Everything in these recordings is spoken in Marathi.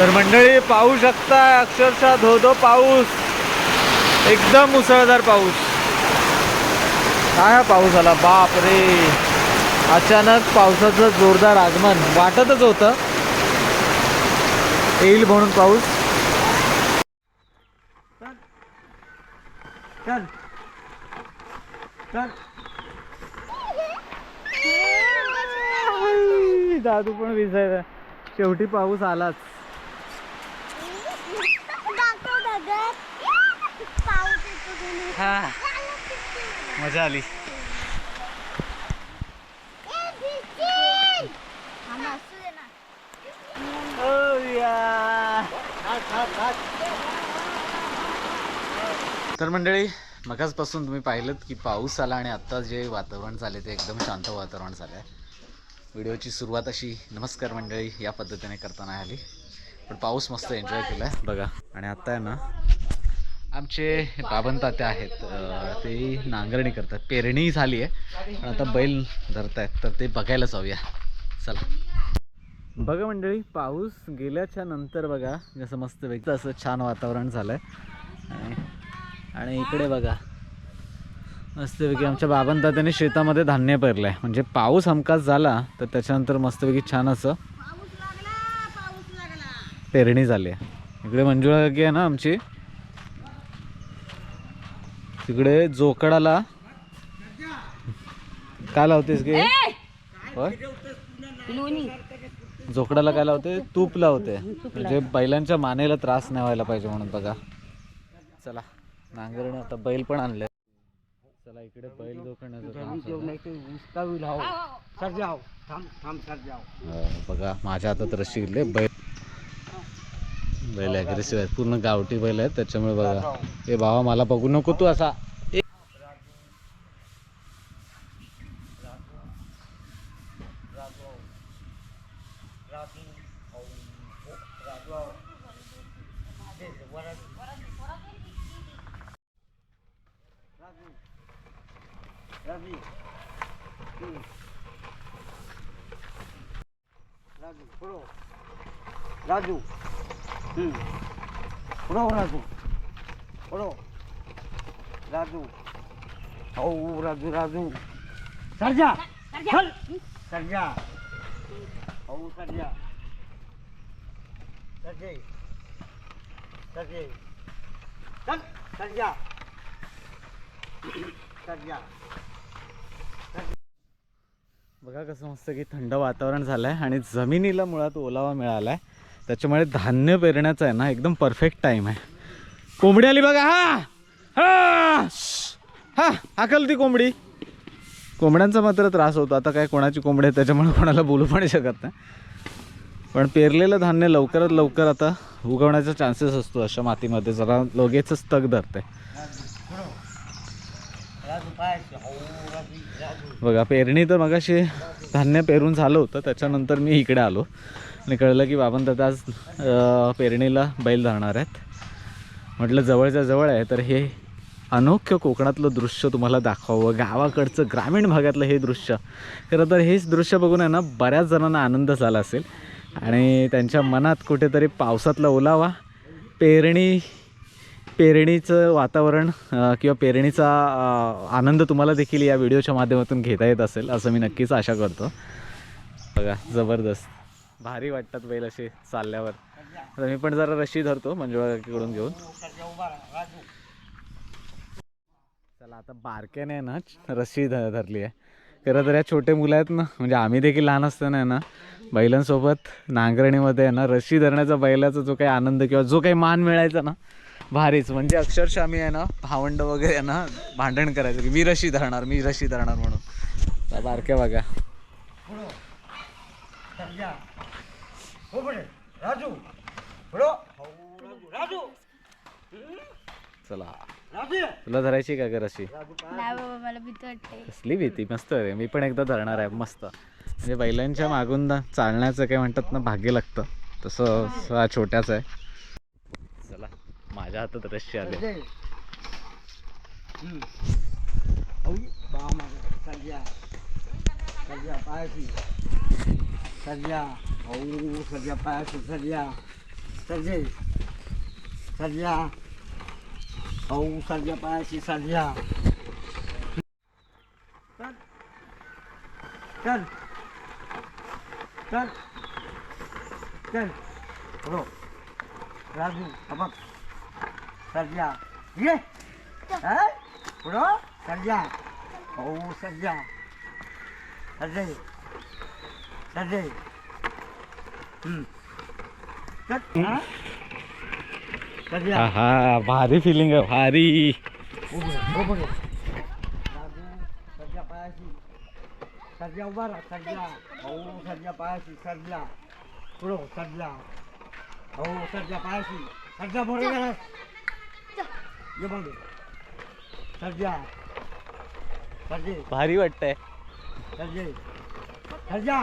तर मंडळी पाहू शकता अक्षरशः धो धो पाऊस. एकदम मुसळधार पाऊस. काय हा पाऊस आला बाप रे अचानक पावसाचं जोरदार आगमन. वाटतच होतं. येईल म्हणून पाऊस. चल. चल. दादू पण विसर शेवटी पाऊस आलाच. हा. मजा आली. तर मंडळी मगाचपासून तुम्ही पाहिलं की पाऊस आला आणि आत्ता जे वातावरण झाले ते एकदम शांत वातावरण झालं आहे व्हिडिओची सुरुवात अशी नमस्कार मंडळी या पद्धतीने करताना आली. पण पाऊस मस्त एन्जॉय केला आहे बघा. आणि आत्ता आहे ना आमचे तात्या आहेत. ते नांगरणी करतात. पेरणी झाली आहे पण आता बैल धरतायत. तर ते बघायला जाऊया. चला. बघा मंडळी पाऊस गेल्याच्यानंतर बघा जसं मस्त व्यक्त असं छान वातावरण झालं आहे आणि इकडे बघा. मस्तपैकी आमच्या बाबांना त्याने शेतामध्ये धान्य पेरलं आहे म्हणजे पाऊस हमखास झाला तर त्याच्यानंतर मस्तपैकी छान असं पेरणी झाली आहे. इकडे मंजुळा काकी आहे ना आमची. तिकडे जोकडाला काय लावतेस गे? होय? जोकडाला काय लावते? तूप लावते. म्हणजे बैलांच्या मानेला त्रास नाही व्हायला पाहिजे म्हणून बघा. चला नांगरणे आता बैल पण आणले. चला इकडे बैल जोखण्याचं. अं, बघा माझ्या हातात रशी गेले बैल बैल अग्रेसिव्ह आहेत पूर्ण गावठी बैल आहेत त्याच्यामुळे बघा. ए बाबा मला बघू नको तू असा. ए. राजू. हो राजू. हो. राजू. हो राजू राजू. सरजा. चल. सरजा. हो सरजा. सरजे. सरजे. चल सरजा. सरजा. बघा कसं मस्त की थंड वातावरण झालं आहे आणि जमिनीला मुळात ओलावा मिळाला आहे त्याच्यामुळे धान्य पेरण्याचा आहे ना एकदम परफेक्ट टाईम आहे. कोंबडी आली बघा हा! हा! हा! हाकल ती कोंबडी. कोंबड्यांचा मात्र त्रास होतो. आता काय कोणाची कोंबडी आहे त्याच्यामुळे कोणाला बोलू पण शकत नाही. पण पेरलेलं धान्य लवकरात लवकर आता उगवण्याचा चान्सेस असतो अशा मातीमध्ये. जरा लगेचच तग धरते. बघा पेरणी तर मगाशी धान्य पेरून झालं होतं. त्याच्यानंतर मी इकडे आलो. आणि कळलं की बाबां दादा आज पेरणीला बैल धरणार आहेत. म्हटलं जवळच्या जवळ आहे तर हे अनोख्य कोकणातलं दृश्य तुम्हाला दाखवावं. गावाकडचं ग्रामीण भागातलं हे दृश्य. खरं तर हेच दृश्य बघून आहे ना बऱ्याच जणांना आनंद झाला असेल. आणि त्यांच्या मनात कुठेतरी पावसातला ओलावा पेरणी पेरणीचं वातावरण किंवा पेरणीचा आनंद तुम्हाला देखील या व्हिडिओच्या माध्यमातून घेता येत असेल असं मी नक्कीच आशा करतो. बघा जबरदस्त. भारी वाटतात बैल असे चालल्यावर. आता मी पण जरा रशी धरतो मंजुळाकडून घेऊन. चला आता बारक्याने ना रशी ध धरली आहे. खरं तर या छोटे मुलं आहेत ना म्हणजे आम्ही देखील लहान असताना आहे ना बैलांसोबत नांगरणीमध्ये आहे ना रस्सी धरण्याचा बैलाचा जो काही आनंद किंवा जो काही मान मिळायचा ना भारीच. म्हणजे अक्षरशः आम्ही आहे ना भावंड वगैरे आहे ना भांडण करायचं की मी रशी धरणार मी रशी धरणार म्हणून. बारक्या बघा. हो राजू हो राजू राजू चला. राजू. तुला धरायची का ग नाही बाबा मला भीती वाटते. कसली भीती? मस्त आहे मी पण एकदा धरणार आहे मस्त. म्हणजे बैलांच्या मागून ना चालण्याचं काय म्हणतात ना भाग्य लागतं. तसं हा छोट्याच आहे. चला माझ्या हातात रशी आले. बा माझा सरजा पायाशी सरजा हो सरजा पायाशी सरजा सर्जे सर्जा भाऊ सर्जा पायाशी सर्जा चल चल चल चल पुढं राजू हा बघ सर्जा ये हा? पुढं हम्म. हा? हा हा भारी फिलिंग आहे भारी। उभे उभे राजू सर्जा पायाशी सर्जा उभा राहा सर्जा। भाऊ सर्जा पायाशी सर्जा। पुढं सर्जा। भाऊ सर्जा पायाशी सर्जा बरोबर ये बघ सर्जा। सर्जे। भारी वाटतंय सर्जे। सर्जा।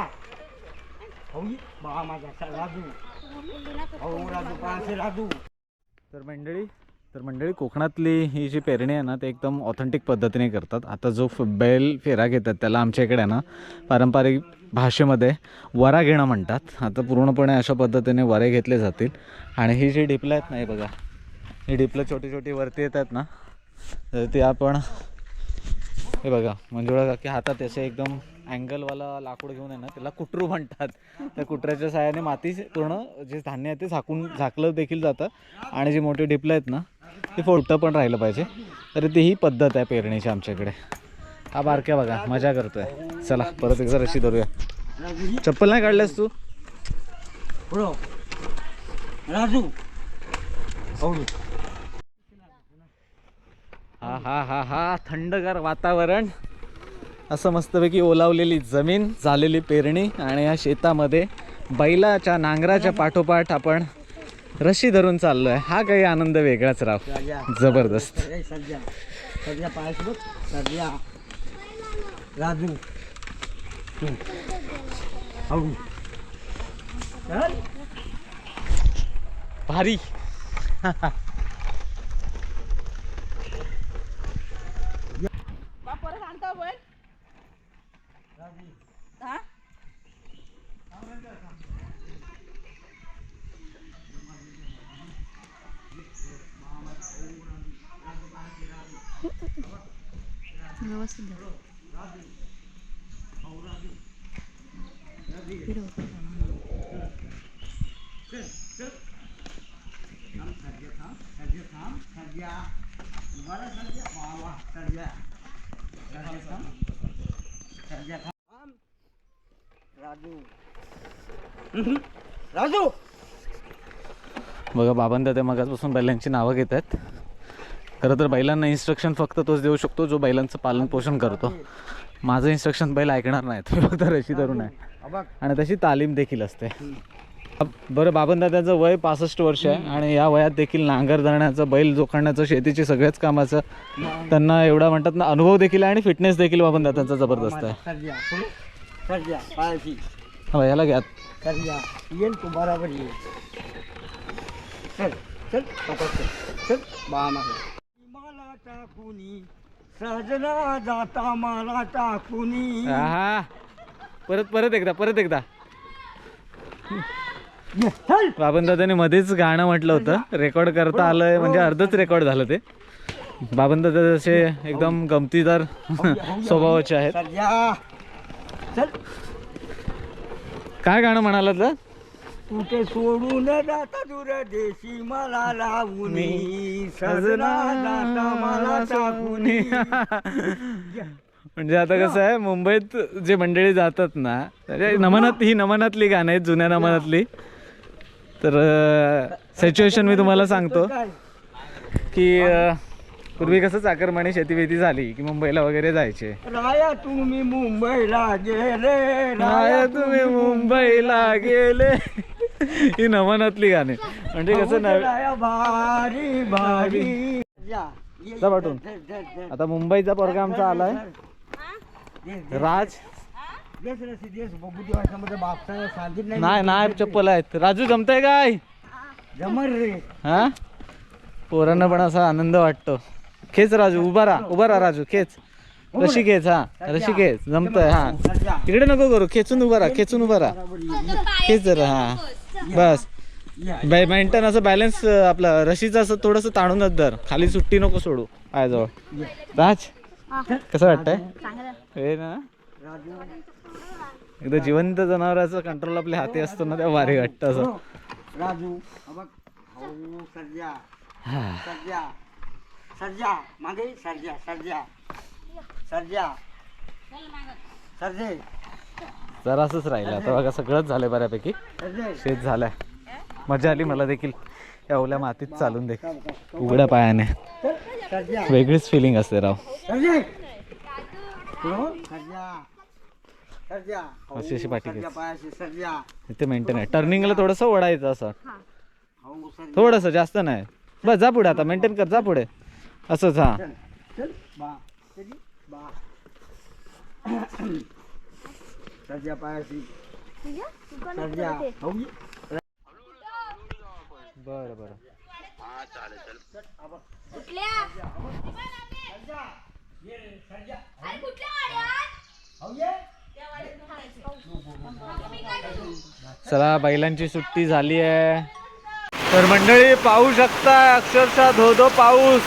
बा माझा राजू। भाऊ राजू राजू। तर मंडळी तर मंडळी कोकणातली ही जी पेरणी आहे ना ते एकदम ऑथेंटिक पद्धतीने करतात. आता जो फ- बैल फेरा घेतात त्याला आमच्या इकडे आहे ना पारंपरिक भाषेमध्ये वरा घेणं म्हणतात. आता पूर्णपणे अशा पद्धतीने वरे घेतले जातील. आणि ही जी डिपलं आहेत ना हे बघा ही डिपलं छोटी छोटी वरती येतात ना तर ती आपण हे बघा मंजुळा काकी हातात असे एकदम अँगलवाला लाकूड घेऊन आहे ना त्याला कुटरू म्हणतात. त्या कुटऱ्याच्या साहाय्याने माती पूर्ण जे धान्य आहे ते झाकून झाकलं देखील जातं. आणि जी मोठी डिपलं आहेत ना ती फोडतं पण राहिलं पाहिजे. तर ती ही पद्धत आहे पेरणीची आमच्याकडे. हा बारक्या बघा मजा करतोय. चला परत एकदा रशी धरूया. चप्पल नाही काढल्यास तू? पुढं राजू. हा हा हा हा थंडगार वातावरण. असं मस्तपैकी ओलावलेली जमीन झालेली पेरणी आणि या शेतामध्ये बैलाच्या नांगराच्या पाठोपाठ आपण रशी धरून चाललोय. हा काही आनंद वेगळाच राव. राजा जबरदस्त. ए, राजू बघा बाबांदा ते मगाचपासून बैलांची नावं घेत आहेत खरं तर बैलांना इन्स्ट्रक्शन फक्त तोच देऊ शकतो जो बैलांचं पालन पोषण करतो. माझं इन्स्ट्रक्शन बैल ऐकणार नाही फक्त रशी धरून आहे. आणि तशी तालीम देखील असते. बरं बाबनदादाचं वय पासष्ट वर्ष आहे आणि या वयात देखील नांगर धरण्याचं बैल जोखण्याचं शेतीची सगळ्याच कामाचं त्यांना एवढा म्हणतात ना अनुभव देखील आहे आणि फिटनेस देखील बाबनदादांचा जबरदस्त आहे. पायाशी हा याला घ्या. सजना जाता मला टाकुनी. हा परत परत एकदा परत एकदा. ये, चल. बाबनदादाने मध्येच गाणं म्हटलं होतं. रेकॉर्ड करता आलंय म्हणजे अर्धच रेकॉर्ड झालं ते. बाबनदादा जसे एकदम गमतीदार स्वभावाचे आहेत. काय गाणं म्हणाला तर कुठे सोडून जाता दूर देशी मला लावून. सजना जाता मला टाकुनी. म्हणजे आता कसं आहे मुंबईत जे मंडळी जातात ना म्हणजे नमनात ही नमनातली गाणं आहेत जुन्या नमनातली. तर सिच्युएशन मी तुम्हाला सांगतो? की पूर्वी कसं चाकरमानी शेतीवेती झाली की मुंबईला वगैरे जायचे. राया तुम्ही मुंबईला गेले राया तुम्ही मुंबईला गेले. ही नमनातली गाणी. म्हणजे कसं नव राया भारी भारी. आता मुंबईचा पोरगा आमचा आलाय. राज? नाही नाही चप्पल आहेत. राजू जमतय काय जमर रे हा? पोरांना पण असा आनंद वाटतो. खेच राजू उभा राहा उभा राहा राजू खेच. रशी खेच हा. रशी खेच जमतंय हा. तिकडे नको करू खेचून उभा राहा खेचून उभा राहा. खेच जरा हा. बस. बाय मेंटेन असं बॅलन्स आपलं रशीचं असं थोडंसं ताणूनच धर. खाली सुट्टी नको सोडू. पायाजवळ राज कसं वाटतंय? हे ना? एकदा जिवंत जनावरांचा कंट्रोल आपल्या हाती असतो ना तेव्हा भारी वाटतं असं. हो, राजू हा बघ. सर्जा. सर्जा. सर्जा. मागे सर्जा सर्जा. सर्जा. सर्जे. जरासंच राहिलं. आता बघा सगळंच झालंय बऱ्यापैकी. शेत झालंय. मजा आली मला देखील. या ओल्या मातीत चालून दे. उघड्या पायाने. वेगळीच फिलिंग असते राव सर्जे हो, सर्जा सर्जा हो, अशी अशी पाठी इथे मेंटेन आहे. टर्निंगला थोडंसं ओढायचं असं. हो. थोडंसं जास्त नाही. बस जा पुढे आता. मेंटेन कर जा पुढे. असंच हा. चल चल. बा. चली बा. सर्जा. चला बैलांची सुट्टी झाली आहे. तर मंडळी पाहू शकता अक्षरशः धो धो पाऊस.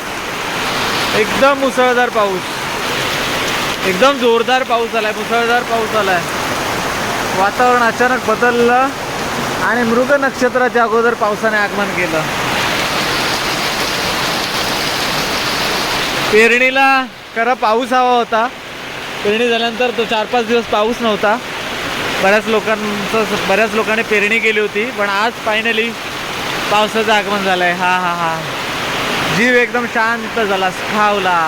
एकदम मुसळधार पाऊस. एकदम जोरदार पाऊस आलाय मुसळधार पाऊस आलाय. वातावरण अचानक बदललं आणि मृग नक्षत्राच्या अगोदर पावसाने आगमन केलं. पेरणीला खरं पाऊस हवा होता. पेरणी झाल्यानंतर तो चार पाच दिवस पाऊस नव्हता. बऱ्याच लोकांचं बऱ्याच लोकांनी पेरणी केली होती पण आज फायनली पावसाचं आगमन झालं आहे हा हा हा. जीव एकदम शांत झाला खावला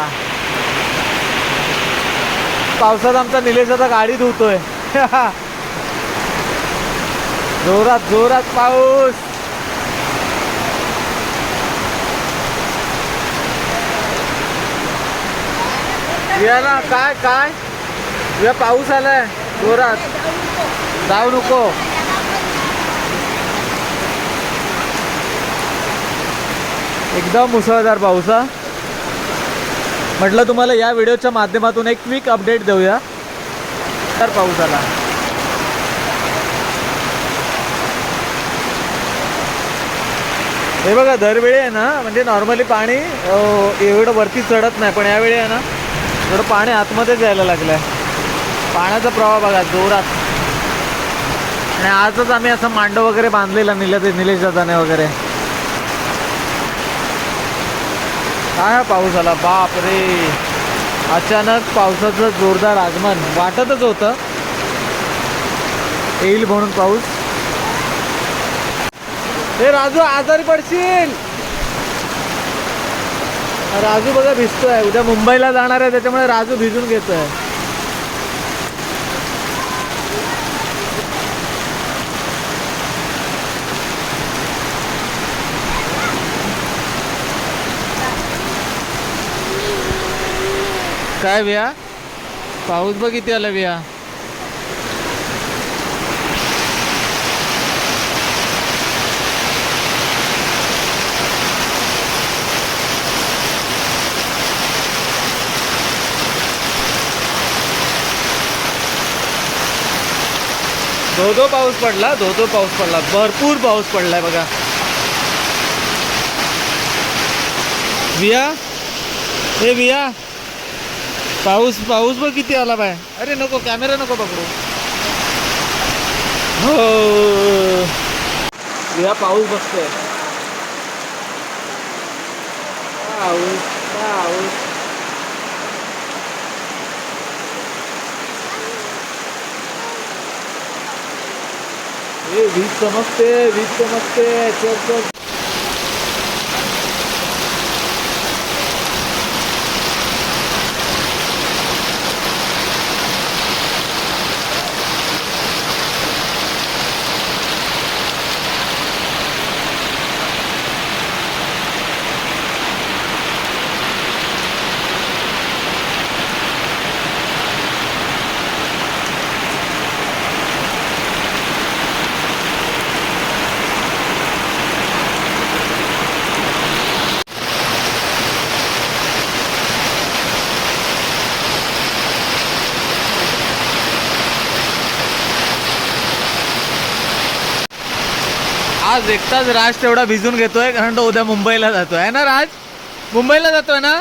पावसात आमचा निलेश आता गाडी धुतोय. जोरात जोरात पाऊस. या ना काय काय? या पाऊस आलाय जोरात. जाऊ नको. एकदम मुसळधार पाऊस हा. म्हटलं तुम्हाला या व्हिडिओच्या माध्यमातून एक क्विक अपडेट देऊया. तर पाऊस आला. हे बघा दरवेळी आहे ना म्हणजे नॉर्मली पाणी एवढं वरती चढत नाही पण यावेळी आहे ना थोडं पाणी आतमध्येच यायला लागलं आहे पाण्याचा प्रवाह बघा जोरात. आणि आजच आम्ही असं मांडव वगैरे बांधलेला निले निलेश दादाने वगैरे. काय हा पाऊस आला? बाप रे अचानक पावसाचं जोरदार आगमन. वाटतच होतं. येईल म्हणून पाऊस. हे राजू आजारी पडशील. राजू बघा भिजतोय. उद्या मुंबईला जाणार आहे त्याच्यामुळे राजू भिजून घेतोय. काय बिया पाऊस बघ किती आला बिया धो धो पाऊस पडला धो धो पाऊस पडला. भरपूर पाऊस पडलाय बघा. विया? हे विया? पाऊस पाऊस बघ किती आला बाय. अरे नको कॅमेरा नको पकडू. हो. विया पाऊस बघतोय. पाऊस पाऊस. એ વીજ ચમકતે વીજ ચમકતે ચોક. आज एकटाच राज तेवढा भिजून घेतोय कारण तो उद्या मुंबईला जातोय. ना राज? मुंबईला जातोय ना?